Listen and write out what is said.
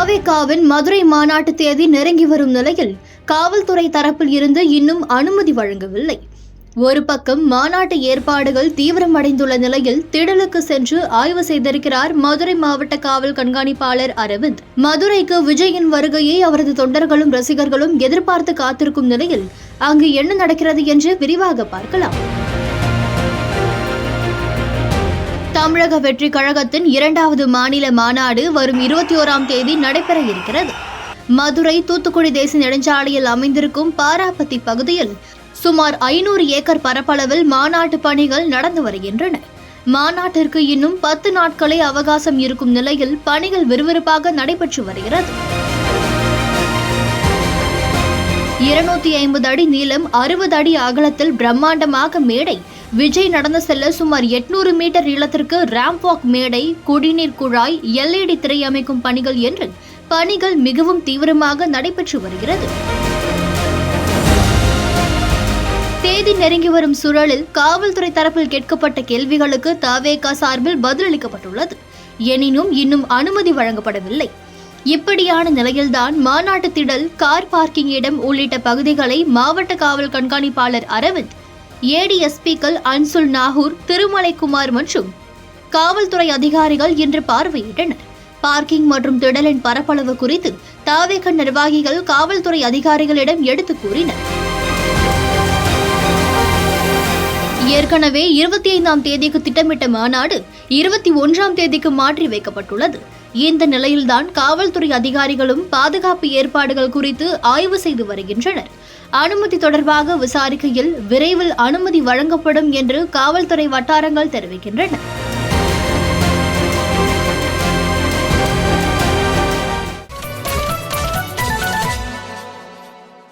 தாவேகாவின் மதுரை மாநாட்டு தேதி நெருங்கி வரும் நிலையில் காவல்துறை தரப்பில் இருந்து இன்னும் அனுமதி வழங்கவில்லை. ஒரு பக்கம் மாநாட்டு ஏற்பாடுகள் தீவிரமடைந்துள்ள நிலையில் திடலுக்கு சென்று ஆய்வு செய்திருக்கிறார் மதுரை மாவட்ட காவல் கண்காணிப்பாளர் அரவிந்த். மதுரைக்கு விஜயின் வருகையை அவரது தொண்டர்களும் ரசிகர்களும் எதிர்பார்த்து காத்திருக்கும் நிலையில் அங்கு என்ன நடக்கிறது என்று விரிவாக பார்க்கலாம். தமிழக வெற்றி கழகத்தின் இரண்டாவது மாநில மாநாடு வரும் இருபத்தி ஓராம் தேதி நடைபெற இருக்கிறது. மதுரை தூத்துக்குடி தேசிய நெடுஞ்சாலையில் அமைந்திருக்கும் பாராப்பத்தி பகுதியில் சுமார் ஐநூறு ஏக்கர் பரப்பளவில் மாநாட்டு பணிகள் நடந்து வருகின்றன. மாநாட்டிற்கு இன்னும் பத்து நாட்களே அவகாசம் இருக்கும் நிலையில் பணிகள் விறுவிறுப்பாக நடைபெற்று வருகிறது. இருநூத்தி ஐம்பது அடி நீளம் அறுபது அடி அகலத்தில் பிரம்மாண்டமாக மேடை விஜய் நடந்து செல்ல சுமார் எட்நூறு மீட்டர் நீளத்திற்கு ரேம்ப் வாக் மேடை குடிநீர் குழாய் எல்இடி திரை அமைக்கும் பணிகள் என்று பணிகள் மிகவும் தீவிரமாக நடைபெற்று வருகிறது. தேதி நெருங்கி வரும் சூழலில் காவல்துறை தரப்பில் கேட்கப்பட்ட கேள்விகளுக்கு தவேகா சார்பில் பதிலளிக்கப்பட்டுள்ளது. எனினும் இன்னும் அனுமதி வழங்கப்படவில்லை. இப்படியான நிலையில்தான் மாநாட்டு திடல் கார் பார்க்கிங் இடம் உள்ளிட்ட பகுதிகளை மாவட்ட காவல் கண்காணிப்பாளர் அரவிந்த் ஏடிஎஸ்பிக்கள் அன்சுல் நாகூர் திருமலைக்குமார் மற்றும் காவல்துறை அதிகாரிகள் இன்று பார்வையிட்டனர். பார்க்கிங் மற்றும் திடலின் பரப்பளவு குறித்து தாவேக நிர்வாகிகள் காவல்துறை அதிகாரிகளிடம் எடுத்துக் கூறினர். ஏற்கனவே இருபத்தி ஐந்தாம் தேதிக்கு திட்டமிட்ட மாநாடு இருபத்தி ஒன்றாம் தேதிக்கு மாற்றி வைக்கப்பட்டுள்ளது. இந்த நிலையில்தான் காவல்துறை அதிகாரிகளும் பாதுகாப்பு ஏற்பாடுகள் குறித்து ஆய்வு செய்து வருகின்றனர். அனுமதி தொடர்பாக விசாரிக்கையில் விரைவில் அனுமதி வழங்கப்படும் என்று காவல்துறை வட்டாரங்கள் தெரிவிக்கின்றன.